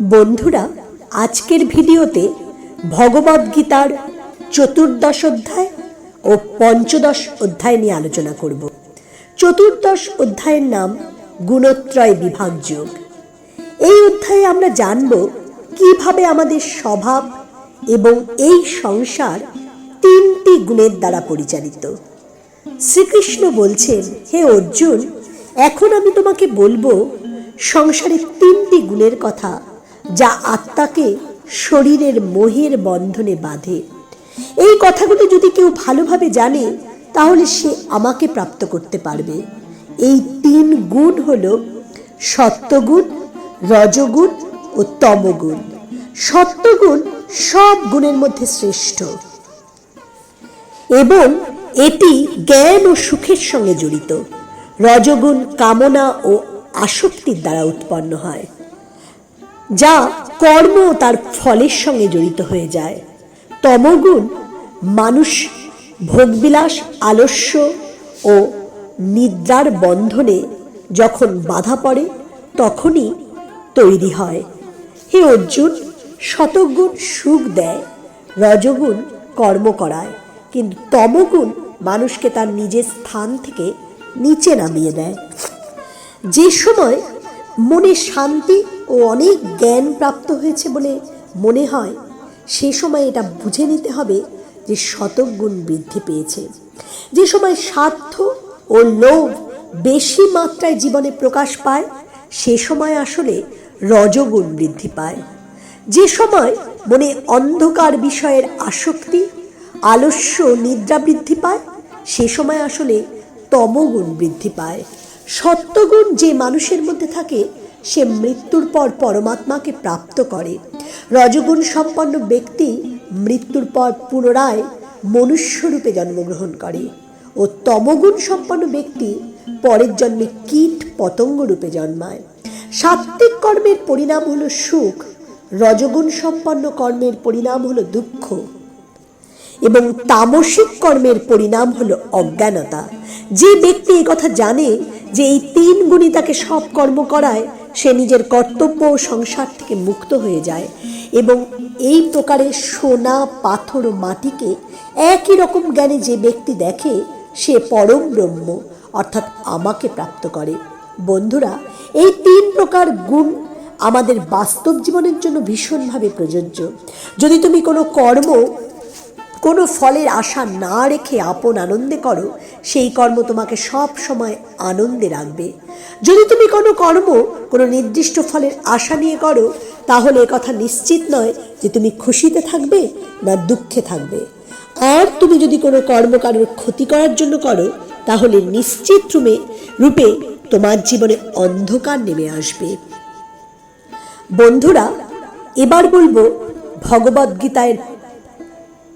বন্ধুরা, আজকের ভিডিওতে ভগবদ্গীতার চতুর্দশ অধ্যায় ও পঞ্চদশ অধ্যায় নিয়ে আলোচনা করব। চতুর্দশ অধ্যায়ের নাম গুণত্রয় বিভাগ যোগ। এই অধ্যায়ে আমরা জানব কীভাবে আমাদের স্বভাব এবং এই সংসার তিনটি গুণের দ্বারা পরিচালিত। শ্রীকৃষ্ণ বলছেন, হে অর্জুন, এখন আমি তোমাকে বলব সংসারের তিনটি গুণের কথা যা আত্মাকে শরীরের মোহের বন্ধনে বাঁধে। এই কথাগুলো যদি কেউ ভালোভাবে জানে, তাহলে সে আমাকে প্রাপ্ত করতে পারবে। এই তিন গুণ হল সত্যগুণ, রজগুণ ও তমগুণ। সত্যগুণ সব গুণের মধ্যে শ্রেষ্ঠ। এবং এটি জ্ঞান ও সুখের সঙ্গে জড়িত। রজগুণ কামনা ও আসক্তির দ্বারা উৎপন্ন হয়। যা কর্ম তার ফলের সঙ্গে জড়িত হয়ে যায়। তমগুণ মানুষ, ভোগবিলাস, আলস্য ও নিদ্রার বন্ধনে যখন বাধা পড়ে, তখনই তৈরি হয়। হে অর্জুন, শতগুণ সুখ দেয়, রজগুণ কর্ম করায়, কিন্তু তমগুণ মানুষকে তার নিজের স্থান থেকে নিচে নামিয়ে দেয়। যে সময় মনে শান্তি ও অনেক জ্ঞান প্রাপ্ত হয়েছে বলে মনে হয়। সে সময় এটা বুঝে নিতে হবে যে শতক গুণ বৃদ্ধি পেয়েছে। যে সময় স্বার্থ ও লোভ বেশি মাত্রায় জীবনে প্রকাশ পায়, সে সময় আসলে রজগুণ বৃদ্ধি পায়। যে সময় মনে অন্ধকার বিষয়ের আসক্তি, আলস্য নিদ্রা বৃদ্ধি পায়, সে সময় আসলে তমগুণ বৃদ্ধি পায়। সত্যগুণ যে মানুষের মধ্যে থাকে, সে মৃত্যুর পর পরমাত্মাকে প্রাপ্ত করে। রজগুণ সম্পন্ন ব্যক্তি মৃত্যুর পর পুনরায় মনুষ্যরূপে জন্মগ্রহণ করে ও তমগুণ সম্পন্ন ব্যক্তি পরের জন্মে কীট পতঙ্গ রূপে জন্মায়। সাত্ত্বিক কর্মের পরিণাম হলো সুখ, রজগুণ সম্পন্ন কর্মের পরিণাম হলো দুঃখ। এবং তামসিক কর্মের পরিণাম হলো অজ্ঞানতা। যে ব্যক্তি কথা জানে যে এই তিন গুণই তাকে সব কর্ম করায়, সে নিজের কর্তব্য ও সংসার থেকে মুক্ত হয়ে যায় এবং এই প্রকারের সোনা, পাথর ও মাটিকে একই রকম জ্ঞানে যে ব্যক্তি দেখে, সে পরম ব্রহ্ম, অর্থাৎ আমাকে প্রাপ্ত করে। বন্ধুরা, এই তিন প্রকার গুণ আমাদের বাস্তব জীবনের জন্য ভীষণভাবে প্রযোজ্য। যদি তুমি কোনো কর্ম কোনো ফলের আশা না রেখে আপন আনন্দে করো, সেই কর্ম তোমাকে সব সময় আনন্দে রাখবে। যদি তুমি কোনো কর্ম, কোনো নির্দিষ্ট ফলের আশা নিয়ে করো, তাহলে কথা নিশ্চিত নয় যে তুমি খুশিতে থাকবে না দুঃখে থাকবে। আর তুমি যদি কোনো কর্ম কারোর ক্ষতি করার জন্য করো, তাহলে নিশ্চিত রূপে রূপে তোমার জীবনে অন্ধকার নেমে আসবে। বন্ধুরা, এবার বলব ভগবদ্গীতায়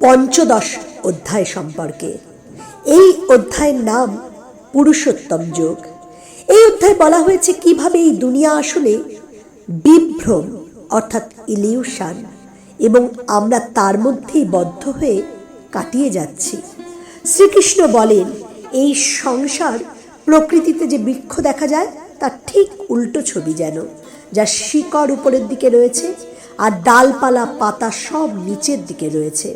পঞ্চদশ অধ্যায় সম্পর্কে। এই অধ্যায়ের নাম পুরুষোত্তম যোগ। এই অধ্যায় বলা হয়েছে কীভাবে এই দুনিয়া আসলে বিভ্রম, অর্থাৎ ইলিউশান এবং আমরা তার মধ্যেই বদ্ধ হয়ে কাটিয়ে যাচ্ছি। শ্রীকৃষ্ণ বলেন, এই সংসার প্রকৃতিতে যে বৃক্ষ দেখা যায়, তার ঠিক উল্টো ছবি যেন, যা শিকড় উপরের দিকে রয়েছে আর ডালপালা, পাতা সব নিচের দিকে রয়েছে।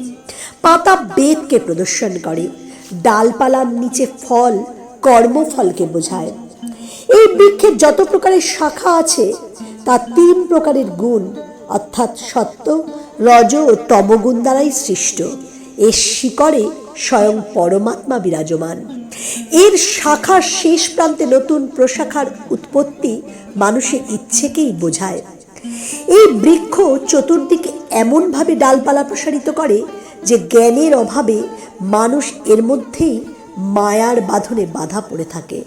পাতা বেদকে প্রদর্শন করে। ডালপালার নিচে ফল, কর্মফলকে বোঝায়। এই বৃক্ষের যত প্রকারের শাখা আছে তা তিন প্রকারের গুণ, অর্থাৎ সত্য, রজ ও তমগুণ দ্বারাই সৃষ্ট। এর শিকড়ে স্বয়ং পরমাত্মা বিরাজমান। এর শাখার শেষ প্রান্তে নতুন প্রশাখার উৎপত্তি মানুষের ইচ্ছেকেই বোঝায়। এই বৃক্ষ চতুর্দিকে এমনভাবে ডালপালা প্রসারিত করে যে জ্ঞানের অভাবে মানুষ এর মধ্যেই মায়ার বাঁধনে বাধা পড়ে থাকে।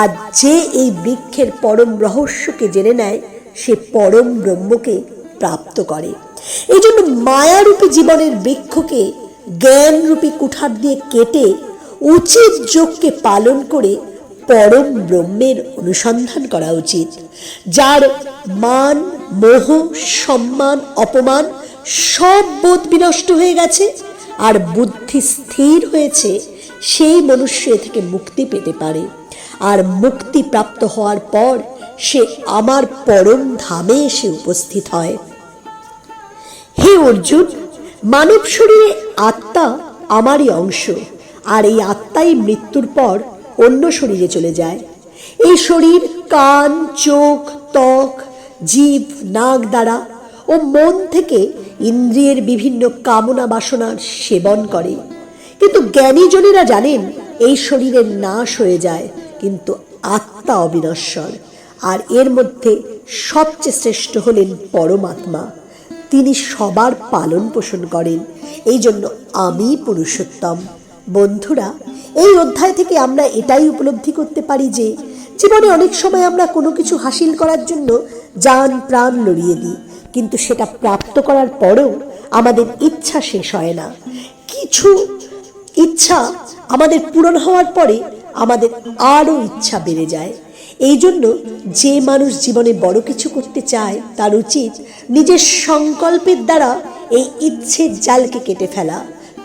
আর যে এই বৃক্ষের পরম রহস্যকে জেনে নেয়, সে পরম ব্রহ্মকে প্রাপ্ত করে। এই জন্য মায়ারূপী জীবনের বৃক্ষকে জ্ঞানরূপী কুঠার দিয়ে কেটে উচিত যোগকে পালন করে পরম ব্রহ্মের অনুসন্ধান করা উচিত, যার মান মোহ, সম্মান, অপমান সব বোধ বিনষ্ট হয়ে গেছে আর বুদ্ধি স্থির হয়েছে, সেই মনুষ্য থেকে মুক্তি পেতে পারে। আর মুক্তি প্রাপ্ত হওয়ার পর সে আমার পরম ধামে এসে উপস্থিত হয়। হে অর্জুন, মানব শরীরে আত্মা আমারই অংশ, আর এই আত্মাই মৃত্যুর পর অন্য শরীরে চলে যায়। এই শরীর কান, চোখ, ত্বক জীব নাক দ্বারা ও মন থেকে ইন্দ্রিয়ের বিভিন্ন কামনা বাসনার সেবন করে। কিন্তু জ্ঞানীজনেরা জানেন, এই শরীরের নাশ হয়ে যায়, কিন্তু আত্মা অবিনশ্বর। আর এর মধ্যে সবচেয়ে শ্রেষ্ঠ হলেন পরমাত্মা। তিনি সবার পালন পোষণ করেন। এই জন্য আমি পুরুষোত্তম। বন্ধুরা, এই অধ্যায় থেকে আমরা এটাই উপলব্ধি করতে পারি যে, জীবনে অনেক সময় আমরা কোনো কিছু হাসিল করার জন্য যান প্রাণ লড়িয়ে দিই কিন্তু সেটা প্রাপ্ত করার পরেও আমাদের ইচ্ছা শেষ হয় না। কিছু ইচ্ছা আমাদের পূরণ হওয়ার পরে আমাদের আরও ইচ্ছা বেড়ে যায়। এই জন্য যে মানুষ জীবনে বড় কিছু করতে চায়, তার উচিত নিজের সংকল্পের দ্বারা এই ইচ্ছের জালকে কেটে ফেলা।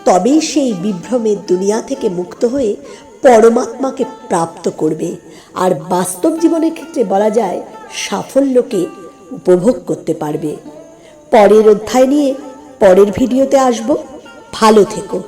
তবেই সেই বিভ্রমের দুনিয়া থেকে মুক্ত হয়ে পরমাত্মাকে প্রাপ্ত করবে। আর বাস্তব জীবনের ক্ষেত্রে বলা যায়, সাফল্যকে উপভোগ করতে পারবে। পরের অধ্যায় নিয়ে পরের ভিডিওতে আসব। ভালো থেকো।